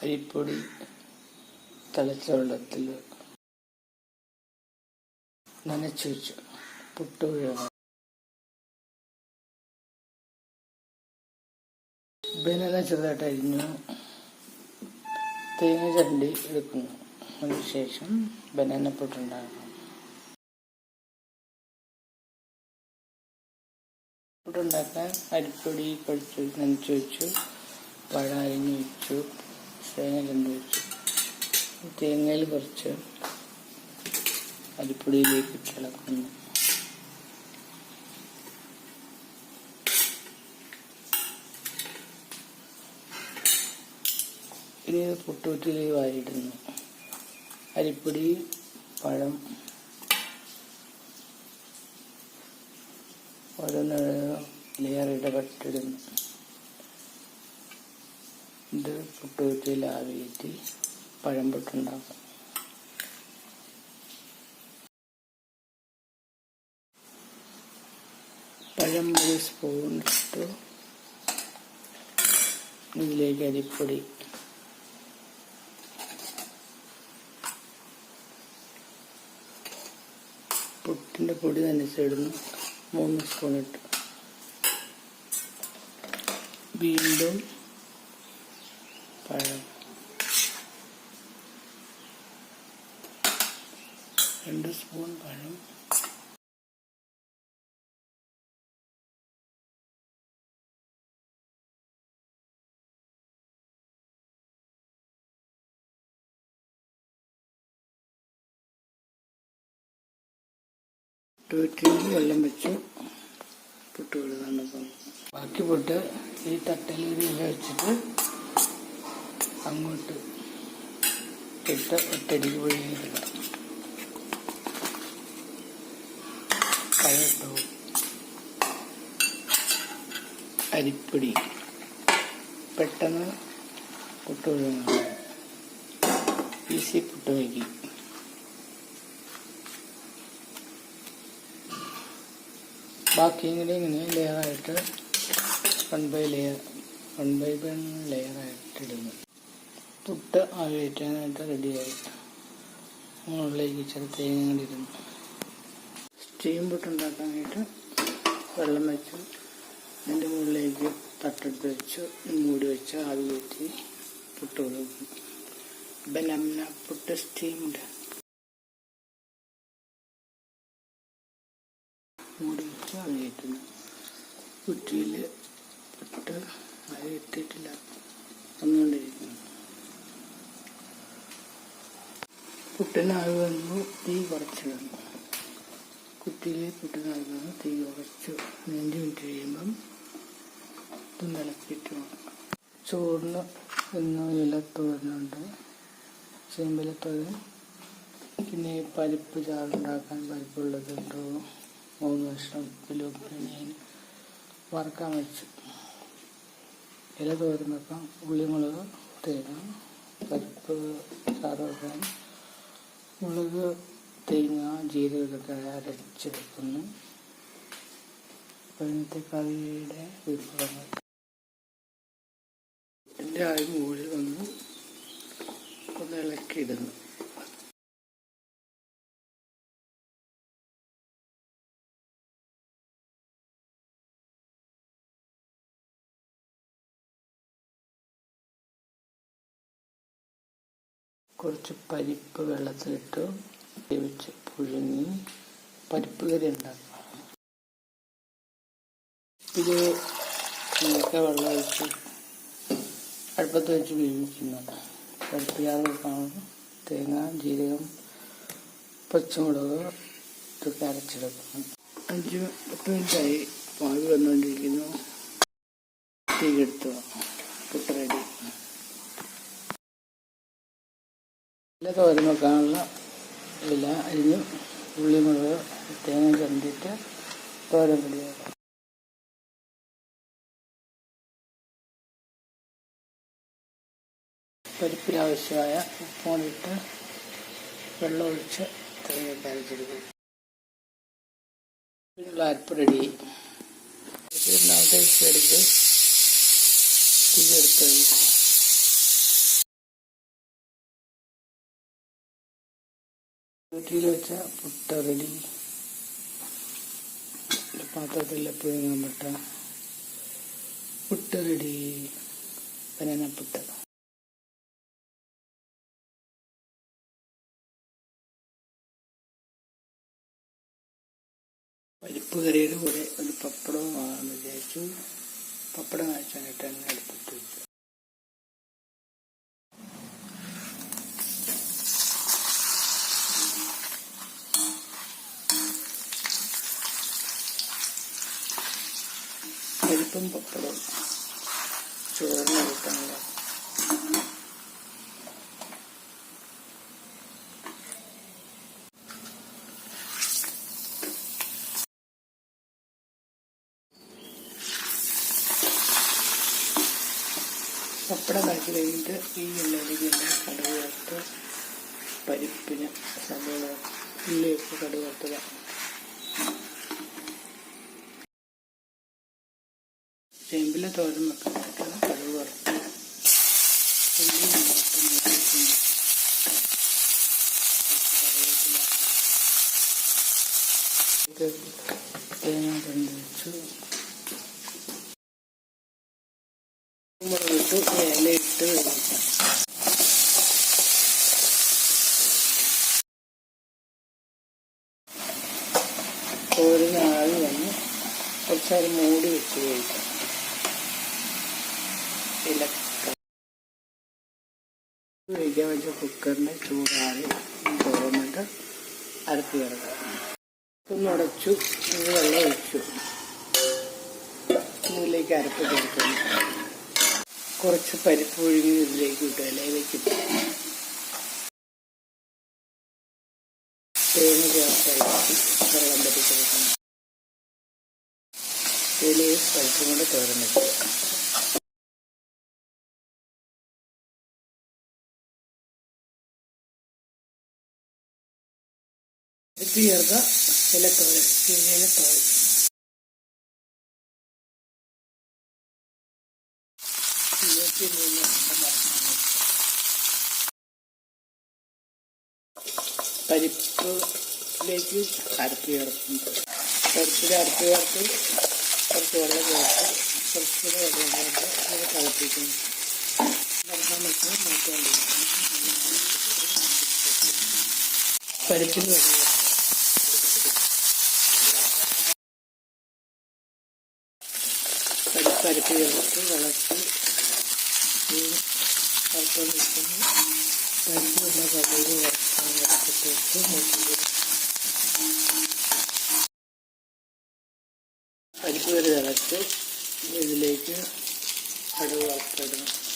അരിപ്പൊടി തിളച്ച വെള്ളത്തിൽ നനച്ചു വെച്ചു. പുട്ട് ബനന ബനാന ചെറുതായിട്ട് അരിഞ്ഞു. തേങ്ങ ചരണ്ടി എടുക്കുന്നു. അതിനുശേഷം ബനാന പുട്ടുണ്ടാക്കണം പുട്ടുണ്ടാക്കാൻ അരിപ്പൊടി കഴിച്ചു നനച്ചു വെച്ചു. പഴം അരിഞ്ഞു വെച്ചു. തേങ്ങ വെച്ചു തേങ്ങയിൽ കുറച്ച് അരിപ്പൊടിയിലേക്ക് ഇളക്കുന്നു. ഇനി പുട്ടുകുറ്റിലേക്ക് വാരിയിടുന്നു. അരിപ്പൊടി പഴം ഓരോന്ന് ലെയർ ഇടപെട്ടിടുന്നു ഇത് പുട്ടുകുറ്റിയിൽ ആവിയേറ്റി പഴം പുട്ടുണ്ടാക്കാം. പഴം ഒരു സ്പൂൺ ഇട്ടു. ഇതിലേക്ക് അരിപ്പൊടി. പുട്ടിന്റെ പൊടി നനച്ചിടുന്നു മൂന്ന് സ്പൂൺ ഇട്ടു. വീണ്ടും പഴം. രണ്ട് സ്പൂൺ പഴം. ടോറ്റിയിൽ വെള്ളം വെച്ച് പുട്ട് ഇപ്പം ബാക്കി പുട്ട് ഈ തട്ടയിൽ വെച്ചിട്ട് അങ്ങോട്ട് ഇട്ട് ഒറ്റടിക്ക് പോയി കഴിട്ടു അരിപ്പൊടി പെട്ടെന്ന് പുട്ട് ഈസി പുട്ട് വയ്ക്കും ബാക്കി ഇങ്ങനെ ഇങ്ങനെ ലെയറായിട്ട് one by layer one by one ലെയറായിട്ട് ഇടുന്നു. പുട്ട് ആവിയേറ്റാനായിട്ട് റെഡിയായി. മുകളിലേക്ക് ഇച്ചിരി തേങ്ങ ഇടുന്നു. സ്റ്റീം പുട്ടുണ്ടാക്കാനായിട്ട് വെള്ളം വെച്ച്. അതിന്റെ മുകളിലേക്ക് തട്ടെടുത്ത് വെച്ച്. മൂടി വെച്ച് ആവി കയറ്റി പുട്ട് കൊടുക്കും ബനാന പുട്ട് സ്റ്റീംഡ്. മൂടി വെച്ച് ആവി കയറ്റുന്നു കുറ്റിയിൽ പുട്ട് ആവി ഇട്ടിട്ടില്ല വന്നുകൊണ്ടിരിക്കുന്നു. പുട്ടിന് ആവി വന്നു തീ കുറച്ചു കുറ്റിയിൽ പുട്ടിന് ആവി വന്നു തീ കുറച്ചു. അഞ്ച് മിനിറ്റ് കഴിയുമ്പം ഇത് ഇളക്കിയിട്ട് ചോറിന് ഇന്ന് ഇലത്തോരനുണ്ട് ചേമ്പിലത്തോരൻ. പിന്നെ പരിപ്പ് ചാറുണ്ടാക്കാൻ പരിപ്പുള്ളതുണ്ട്? മൂന്ന് വർഷം ഞാൻ വറക്കാൻ വെച്ചു. ഇല തോരൻ വെക്കാം. ഉള്ളിമുളക് തേങ്ങ പരിപ്പ് ചാറ് വെക്കാൻ മുളക് തേങ്ങ ജീരകമൊക്കെ അരച്ചെടുക്കുന്നു. ഇന്നത്തെ കറിയുടെ വിഭവങ്ങൾ. എന്റെ ആയി മുകളിൽ വന്ന് ഒന്ന് ഇളക്കിയിടുന്നു. കുറച്ച് പരിപ്പ് വെള്ളത്തിലിട്ട് വേവിച്ച് പുഴുങ്ങി പരിപ്പ് കറി ഉണ്ടാക്കുക ഇത് വെള്ളം ഒഴിച്ച് അടുപ്പത്ത് വെച്ച് വേവിക്കുന്നത് പരിപ്പ് ചാറ് കാണും തേങ്ങ ജീരകം പച്ചമുളക് ഇതൊക്കെ അരച്ചെടുക്കുന്നു അഞ്ച് പത്ത് മിനിറ്റായി പാവി വന്നുകൊണ്ടിരിക്കുന്നു. തീ എടുത്തു പുട്ട് റെഡി. ഇല തോരൻ വെക്കാനുള്ള ഇല അരിഞ്ഞ് ഉള്ളിമുളക് തേങ്ങ ചരണ്ടിയിട്ട് തോരൻ പൊടിയാക്കാം പരിപ്പിനാവശ്യമായ ഉപ്പോണിട്ട് വെള്ളം ഒഴിച്ച് തേങ്ങയൊക്കെ അരച്ചെടുക്കും പിന്നുള്ള അരപ്പ് റെഡി രണ്ടാമത്തെ എടുത്ത് തീ എടുത്ത് വീട്ടിൽ വെച്ച പുട്ട റെഡി പാത്രത്തിൽ പുഴുങ്ങാൻ പറ്റ പുട്ട് റെഡി ബനാന പുട്ട്. പരിപ്പ് കറിയുടെ കൂടെ ഒരു പപ്പടവും വാങ്ങാമെന്ന് വിചാരിച്ചു. പപ്പടം കാഴ്ചാനായിട്ട് തന്നെ അടുപ്പിട്ട് വെച്ചു പരിപ്പും പപ്പടവും ചോറിന് കിട്ടുന്നത് പപ്പടം കാച്ചി കഴിഞ്ഞിട്ട് ഈ എണ്ണയിലേക്ക് കടുക് ചേർത്ത് പരിപ്പിന് സവോള ഉള്ളിയൊക്കെ കടുക് ചേർത്തുക ചെമ്പിലെ തോരൻ വെക്കാനായിട്ട് കടുക് വറുത്ത് ഉള്ളി ഇലയിട്ട് വേവിക്കാം. തോരന് ആവി വന്ന് കുറച്ചേരം മൂടി വെച്ച് കഴിക്കാം കഴിക്കാൻ വെച്ച കുക്കറിന്റെ ചൂടാറി തുറന്നിട്ട് അരത്തി കിടക്കുക ഒന്ന് ഉടച്ചു ഇത് വെള്ളം ഒഴിച്ചു. ഇതിലേക്ക് അരപ്പ് ചേർക്കുന്നു കുറച്ച് പരിപ്പ് ഒഴുകി ഇതിലേക്ക് ഇട്ടു ഇലയിലേക്ക് ഇട്ടു. തേങ്ങ ചേർത്തയച്ച് വെള്ളം പറ്റി കൊടുക്കണം ഇലയും പരിപ്പും കൂടെ തോരൻ പരിപ്പ് ചേർക്കുക ഇലത്തോരൻ ഇലത്തോരൻ പരിപ്പിലേക്ക് അരപ്പ് ചേർക്കും. പരിപ്പിൽ അരപ്പ് ചേർത്ത് കുറച്ച് വെള്ളം ചേർത്ത് കുറച്ചുകൂടെ വെള്ളം ചേർത്ത് ഇത് തിളപ്പിക്കുന്നു തിളക്കാൻ വെച്ച് മാറ്റിക്കൊണ്ടിരിക്കുന്നു പരിപ്പിൽ വെള്ളം ചേർത്ത് പരിപ്പ് പരിപ്പ് ചേർത്ത് വിളക്കി അല്പം വെക്കുന്നു എന്ന കടയിൽ വറുക്കാൻ എടുത്തിട്ട് പരിപ്പ് വരെ തിളച്ച് ഇതിലേക്ക് കടുക് വറുത്തിടണം